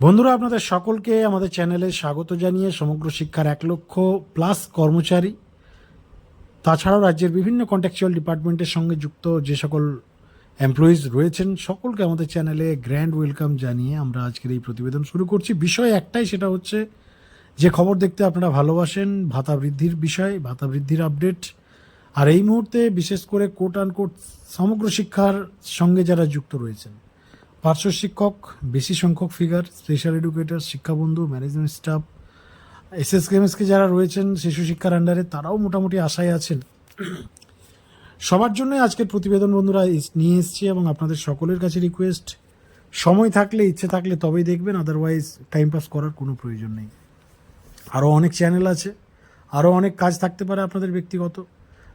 বন্ধুরা, আপনাদের সকলকে আমাদের চ্যানেলে স্বাগত জানিয়ে সমগ্র শিক্ষার এক লক্ষ প্লাস কর্মচারী, তাছাড়াও রাজ্যের বিভিন্ন কন্ট্যাকচুয়াল ডিপার্টমেন্টের সঙ্গে যুক্ত যে সকল এমপ্লয়িজ রয়েছেন, সকলকে আমাদের চ্যানেলে গ্র্যান্ড ওয়েলকাম জানিয়ে আমরা আজকের এই প্রতিবেদন শুরু করছি। বিষয় একটাই, সেটা হচ্ছে যে খবর দেখতে আপনারা ভালোবাসেন, ভাতা বৃদ্ধির বিষয়, ভাতা বৃদ্ধির আপডেট আর এই মুহূর্তে বিশেষ করে কোট আন কোট সমগ্র শিক্ষার সঙ্গে যারা যুক্ত রয়েছেন পার্শ্ব শিক্ষক, বেশি সংখ্যক figure special educator শিক্ষাবন্ধু management staff S S K M S K যারা রয়েছেন শিশু শিক্ষার আন্ডারে তারাও মোটামুটি আশায় আছেন। সবার জন্যই আজকের প্রতিবেদন বন্ধুরা নিয়ে এসেছি এবং আপনাদের সকলের কাছে রিকোয়েস্ট সময় থাকলে, ইচ্ছে থাকলে তবেই দেখবেন আদারওয়াইজ টাইম পাস করার কোনো প্রয়োজন নেই। আরও অনেক চ্যানেল আছে আরও অনেক কাজ থাকতে পারে আপনাদের ব্যক্তিগত।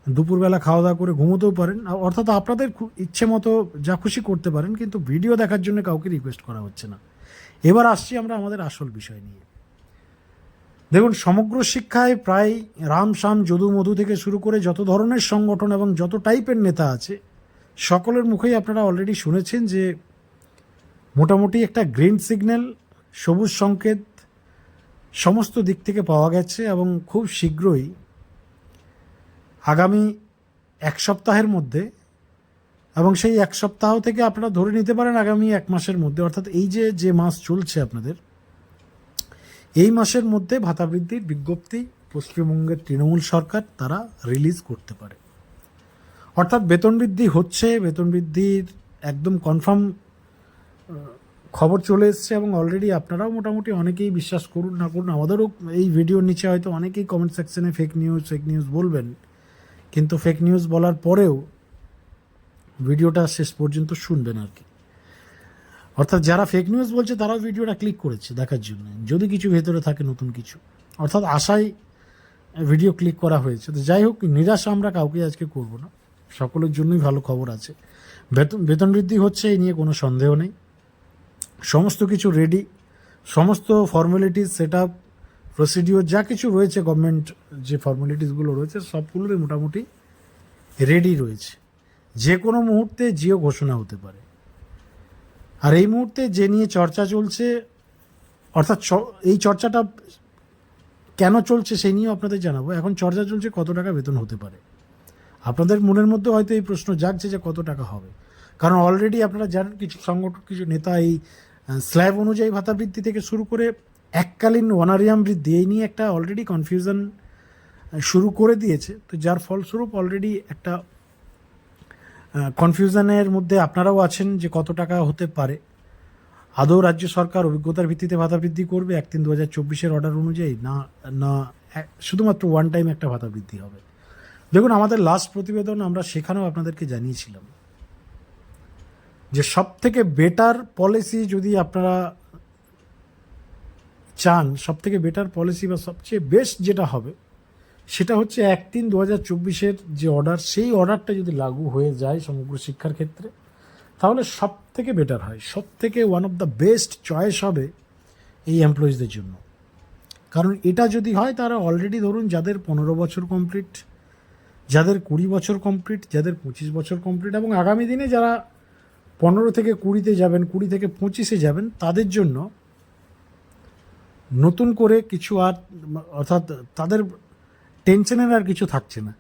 দুপুরবেলা খাওয়া দাওয়া করে ঘুমোতেও পারেন। অর্থাৎ আপনাদের ইচ্ছে মতো যা খুশি করতে পারেন, কিন্তু ভিডিও দেখার জন্য কাউকে রিকোয়েস্ট করা হচ্ছে না। এবার আসছি আমরা আমাদের আসল বিষয় নিয়ে। দেখুন, সমগ্র শিক্ষায় প্রায় রাম শাম যদু মধু থেকে শুরু করে যত ধরনের সংগঠন এবং যত টাইপের নেতা আছে, সকলের মুখেই আপনারা অলরেডি শুনেছেন যে মোটামুটি একটা গ্রিন সিগন্যাল সবুজ সংকেত সমস্ত দিক থেকে পাওয়া গেছে এবং খুব শীঘ্রই আগামী এক সপ্তাহের মধ্যে এবং সেই এক সপ্তাহ থেকে আপনারা ধরে নিতে পারেন আগামী এক মাসের মধ্যে, অর্থাৎ এই যে যে মাস চলছে আপনাদের, এই মাসের মধ্যে ভাতা বৃদ্ধির বিজ্ঞপ্তি পশ্চিমবঙ্গের তৃণমূল সরকার তারা রিলিজ করতে পারে। অর্থাৎ বেতন বৃদ্ধি হচ্ছে, বেতন বৃদ্ধির একদম কনফার্ম খবর চলে এসছে এবং অলরেডি আপনারাও মোটামুটি অনেকেই বিশ্বাস করুন না করুন, আমাদেরও এই ভিডিওর নিচে হয়তো অনেকেই কমেন্ট সেকশনে ফেক নিউজ ফেক নিউজ বলবেন। কিন্তু ফেক নিউজ বলার পরেও ভিডিওটা শেষ পর্যন্ত শুনবেন আর কি। অর্থাৎ যারা ফেক নিউজ বলছে, তারাও ভিডিওটা ক্লিক করেছে দেখার জন্য। যদি কিছু ভেতরে থাকে নতুন কিছু। অর্থাৎ আশায় ভিডিও ক্লিক করা হয়েছে। তো যাই হোক, নিরাশা আমরা কাউকে আজকে করব না। সকলের জন্যই ভালো খবর আছে। বেতন বেতন বৃদ্ধি হচ্ছে এই নিয়ে কোনো সন্দেহ নেই। সমস্ত কিছু রেডি সমস্ত ফর্মালিটিস সেট আপ প্রসিডিওর যা কিছু রয়েছে গভর্নমেন্ট যে ফর্মালিটিসগুলো রয়েছে সবগুলোই মোটামুটি রেডি রয়েছে। যে কোনো মুহূর্তে জিও ঘোষণা হতে পারে। আর এই মুহূর্তে যে নিয়ে চর্চা চলছে, অর্থাৎ এই চর্চাটা কেন চলছে সেই নিয়েও আপনাদের জানাব। এখন চর্চা চলছে কত টাকা বেতন হতে পারে। আপনাদের মনের মধ্যে হয়তো এই প্রশ্ন জাগছে যে কত টাকা হবে। কারণ অলরেডি আপনারা জানেন কিছু সংগঠন কিছু নেতা এই স্ল্যাব অনুযায়ী ভাতা বৃদ্ধি থেকে শুরু করে এককালীন অনারিয়াম বৃদ্ধি, এই নিয়ে একটা অলরেডি কনফিউশন শুরু করে দিয়েছে। তো যার ফলস্বরূপ অলরেডি একটা কনফিউশনের মধ্যে আপনারাও আছেন যে কত টাকা হতে পারে। আদৌ রাজ্য সরকার অভিজ্ঞতার ভিত্তিতে ভাতা বৃদ্ধি করবে? এক তিন দু হাজার চব্বিশের অর্ডার অনুযায়ী না না শুধুমাত্র ওয়ান টাইম একটা ভাতা বৃদ্ধি হবে। দেখুন, আমাদের লাস্ট প্রতিবেদন আমরা সেখানেও আপনাদেরকে জানিয়েছিলাম যে সব থেকে বেটার পলিসি যদি আপনারা চান সব থেকে বেটার পলিসি বা সবচেয়ে বেস্ট যেটা হবে, সেটা হচ্ছে এক তিন দু হাজার চব্বিশের যে অর্ডার সেই অর্ডারটা যদি লাগু হয়ে যায় সমগ্র শিক্ষার ক্ষেত্রে, তাহলে সব থেকে বেটার হয়। সব থেকে one of the best choice হবে এই এমপ্লয়িজদের জন্য। কারণ এটা যদি হয়, তারা অলরেডি ধরুন যাদের পনেরো বছর কমপ্লিট যাদের কুড়ি বছর কমপ্লিট যাদের পঁচিশ বছর কমপ্লিট এবং আগামী দিনে যারা পনেরো থেকে কুড়িতে যাবেন, কুড়ি থেকে পঁচিশে যাবেন, তাদের জন্য নতুন করে কিছু আর, অর্থাৎ তাদের টেনশনের আর কিছু থাকছে না।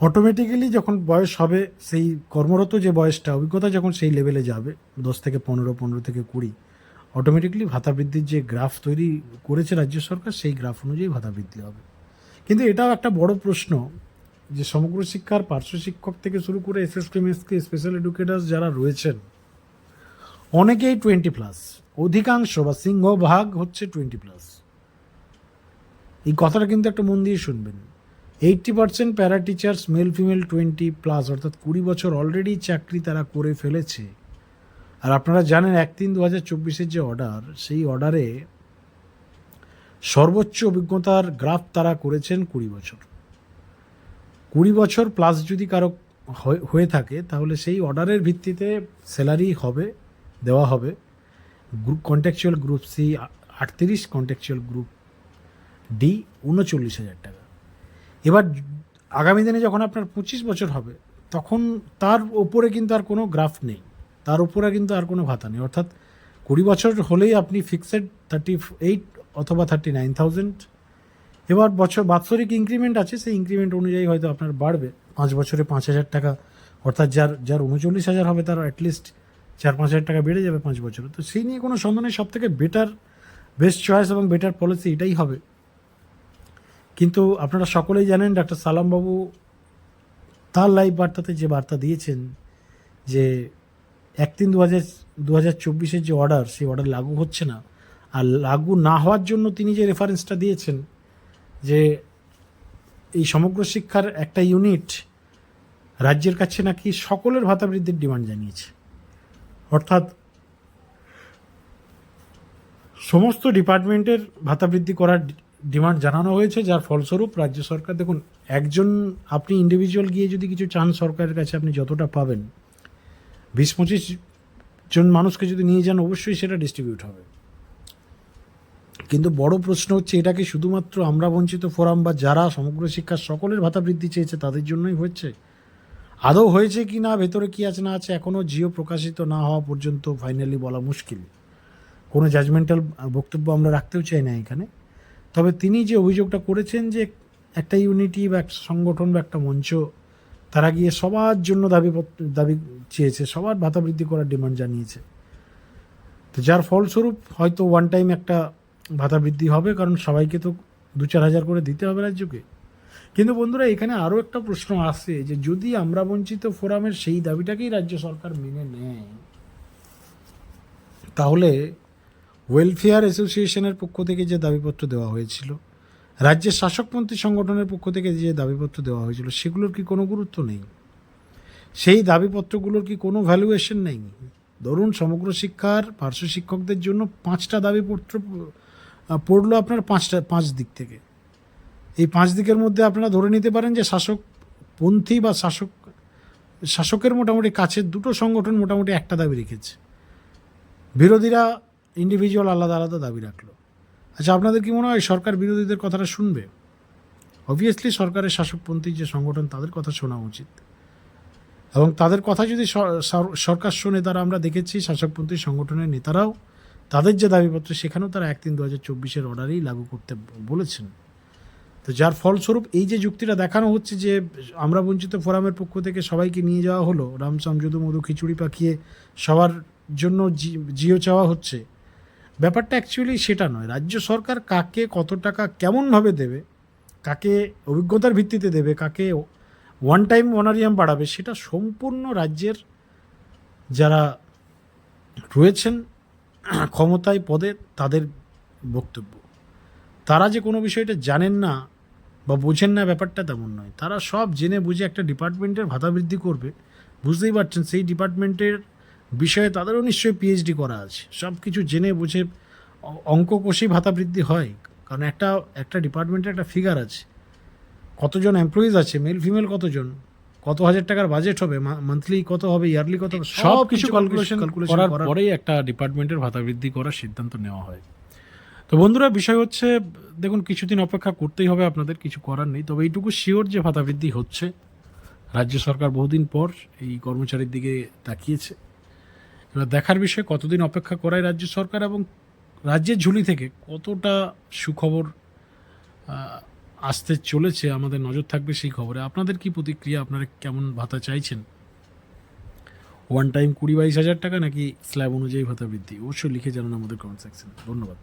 অটোমেটিক্যালি যখন বয়স হবে, সেই কর্মরত যে বয়সটা, অভিজ্ঞতা যখন সেই লেভেলে যাবে, দশ থেকে পনেরো পনেরো থেকে কুড়ি অটোমেটিক্যালি ভাতা বৃদ্ধির যে গ্রাফ তৈরি করেছে রাজ্য সরকার, সেই গ্রাফ অনুযায়ী ভাতা বৃদ্ধি হবে। কিন্তু এটাও একটা বড় প্রশ্ন যে সমগ্র শিক্ষার পার্শ্ব শিক্ষক থেকে শুরু করে S S K M S K special educators যারা রয়েছেন অনেকেই টোয়েন্টি প্লাস অধিকাংশ বা সিংহভাগ হচ্ছে টোয়েন্টি প্লাস এই কথাটা কিন্তু একটা মন দিয়ে শুনবেন। Eighty percent para teachers male female twenty plus অর্থাৎ কুড়ি বছর অলরেডি চাকরি তারা করে ফেলেছে। আর আপনারা জানেন এক তিন দু হাজার চব্বিশের যে অর্ডার সেই অর্ডারে সর্বোচ্চ অভিজ্ঞতার গ্রাফ তারা করেছেন কুড়ি বছর। কুড়ি বছর প্লাস যদি কারও হয়ে- হয়ে থাকে, তাহলে সেই অর্ডারের ভিত্তিতে স্যালারি হবে দেওয়া হবে। গ্রুপ কন্ট্যাকচুয়াল গ্রুপ সি আটত্রিশ কন্ট্যাকচুয়াল গ্রুপ ডি উনচল্লিশ হাজার টাকা। এবার আগামী দিনে যখন আপনার পঁচিশ বছর হবে, তখন তার ওপরে কিন্তু আর কোনো গ্রাফ নেই। তার উপরে কিন্তু আর কোনো ভাতা নেই। অর্থাৎ কুড়ি বছর হলেই আপনি ফিক্সড থার্টি এইট অথবা থার্টি নাইন থাউজেন্ড এবার বছর, বাৎসরিক ইনক্রিমেন্ট আছে, সেই ইনক্রিমেন্ট অনুযায়ী হয়তো আপনার বাড়বে। পাঁচ বছরে পাঁচ হাজার টাকা। অর্থাৎ যার যার উনচল্লিশ হাজার হবে, তার অ্যাটলিস্ট চার পাঁচ হাজার টাকা বেড়ে যাবে পাঁচ বছরে। তো সেই নিয়ে কোনো সন্দেহ নেই সব থেকে বেটার বেস্ট চয়েস এবং বেটার পলিসি এটাই হবে। কিন্তু আপনারা সকলেই জানেন ডাক্তার সালামবাবু তার লাইভ বার্তাতে যে বার্তা দিয়েছেন, যে এক তিন দু হাজার দু হাজার চব্বিশের যে অর্ডার সেই অর্ডার লাগু হচ্ছে না। আর লাগু না হওয়ার জন্য তিনি যে রেফারেন্সটা দিয়েছেন, যে এই সমগ্র শিক্ষার একটা ইউনিট রাজ্যের কাছে নাকি সকলের ভাতা বৃদ্ধির ডিমান্ড জানিয়েছে। অর্থাৎ সমস্ত ডিপার্টমেন্টের ভাতা বৃদ্ধি করার ডিমান্ড জানানো হয়েছে, যার ফলস্বরূপ রাজ্য সরকার, দেখুন, একজন আপনি ইন্ডিভিজুয়াল গিয়ে যদি কিছু চান সরকারের কাছে, আপনি যতটা পাবেন। বিশ পঁচিশ জন মানুষকে যদি নিয়ে যান, অবশ্যই সেটা ডিস্ট্রিবিউট হবে। কিন্তু বড় প্রশ্ন হচ্ছে, এটা কি শুধুমাত্র আমরা বঞ্চিত ফোরাম বা যারা সমগ্র শিক্ষার সকলের ভাতা বৃদ্ধি চেয়েছে, তাদের জন্যই হচ্ছে? আদৌ হয়েছে কি না, ভেতরে কি আছে না আছে এখনও জিও প্রকাশিত না হওয়া পর্যন্ত ফাইনালি বলা মুশকিল। কোনো জাজমেন্টাল বক্তব্য আমরা রাখতেও চাই না এখানে। তবে তিনি যে অভিযোগটা করেছেন যে একটা ইউনিটি বা একটা সংগঠন বা একটা মঞ্চ, তারা গিয়ে সবার জন্য দাবি দাবি চেয়েছে, সবার ভাতা বৃদ্ধি করার ডিমান্ড জানিয়েছে। তো যার ফলস্বরূপ হয়তো ওয়ান টাইম একটা ভাতা বৃদ্ধি হবে, কারণ সবাইকে তো দু চার হাজার করে দিতে হবে রাজ্যকে। কিন্তু বন্ধুরা, এখানে আরও একটা প্রশ্ন আসে যে, যদি আমরা বঞ্চিত ফোরামের সেই দাবিটাকেই রাজ্য সরকার মেনে নেয়, তাহলে ওয়েলফেয়ার অ্যাসোসিয়েশনের পক্ষ থেকে যে দাবিপত্র দেওয়া হয়েছিল, রাজ্যের শাসকপন্থী সংগঠনের পক্ষ থেকে যে দাবিপত্র দেওয়া হয়েছিল, সেগুলোর কি কোনো গুরুত্ব নেই? সেই দাবিপত্রগুলোর কি কোনো ভ্যালুয়েশন নেই? ধরুন, সমগ্র শিক্ষার পার্শ্ব শিক্ষকদের জন্য পাঁচটা দাবিপত্র পড়ল আপনার পাঁচটা, পাঁচ দিক থেকে। এই পাঁচ দিকের মধ্যে আপনারা ধরে নিতে পারেন যে শাসকপন্থী বা শাসক, শাসকের মোটামুটি কাছের দুটো সংগঠন মোটামুটি একটা দাবি রেখেছে। বিরোধীরা ইন্ডিভিজুয়াল আলাদা আলাদা দাবি রাখল। আচ্ছা আপনাদের কি মনে হয় সরকার বিরোধীদের কথাটা শুনবে? অবভিয়াসলি সরকারের শাসকপন্থী যে সংগঠন, তাদের কথা শোনা উচিত। এবং তাদের কথা যদি সরকার শোনে, তারা আমরা দেখেছি শাসকপন্থী সংগঠনের নেতারাও, তাদের যে দাবিপত্র, সেখানেও তারা এক তিন দু হাজার চব্বিশের অর্ডারেই লাগু করতে বলেছেন। তো যার ফলস্বরূপ এই যে যুক্তিটা দেখানো হচ্ছে যে আমরা বঞ্চিত ফোরামের পক্ষ থেকে সবাইকে নিয়ে যাওয়া হলো রামসাম যদু মধু খিচুড়ি পাকিয়ে সবার জন্য জিও চাওয়া হচ্ছে, ব্যাপারটা অ্যাকচুয়ালি সেটা নয়। রাজ্য সরকার কাকে কত টাকা কেমনভাবে দেবে, কাকে অভিজ্ঞতার ভিত্তিতে দেবে, কাকে ওয়ান টাইম অনারিয়াম বাড়াবে, সেটা সম্পূর্ণ রাজ্যের যারা রয়েছেন ক্ষমতায় পদে তাদের বক্তব্য। তারা যে কোনো বিষয়টা জানেন না বা বোঝেন না ব্যাপারটা তেমন নয়। তারা সব জেনে বুঝে একটা ডিপার্টমেন্টের ভাতা বৃদ্ধি করবে। বুঝতেই পারছেন সেই ডিপার্টমেন্টের বিষয়ে তাদেরও নিশ্চয়ই পিএইচডি করা আছে। সব কিছু জেনে বুঝে অঙ্ক কষেই ভাতা বৃদ্ধি হয়। কারণ একটা একটা ডিপার্টমেন্টের একটা ফিগার আছে। কতজন এমপ্লয়িজ আছে? মেল ফিমেল কতজন? কত হাজার টাকার বাজেট হবে? মান্থলি কত হবে? ইয়ারলি কত সব কিছু ক্যালকুলেশন করার পরেই একটা ডিপার্টমেন্টের ভাতা বৃদ্ধি করার সিদ্ধান্ত নেওয়া হয়। তো বন্ধুরা, বিষয় হচ্ছে, দেখুন, কিছুদিন অপেক্ষা করতেই হবে, আপনাদের কিছু করার নেই। তবে এইটুকু শিওর যে ভাতা বৃদ্ধি হচ্ছে। রাজ্য সরকার বহুদিন পর এই কর্মচারীর দিকে তাকিয়েছে। এবার দেখার বিষয়ে, কতদিন অপেক্ষা করায় রাজ্য সরকার এবং রাজ্যের ঝুলি থেকে কতটা সুখবর আসতে চলেছে, আমাদের নজর থাকবে সেই খবরে। আপনাদের কি প্রতিক্রিয়া? আপনারা কেমন ভাতা চাইছেন? ওয়ান টাইম কুড়ি বাইশ হাজার টাকা নাকি স্ল্যাব অনুযায়ী ভাতা বৃদ্ধি অবশ্যই লিখে জানান আমাদের কমেন্ট সেকশনে ধন্যবাদ।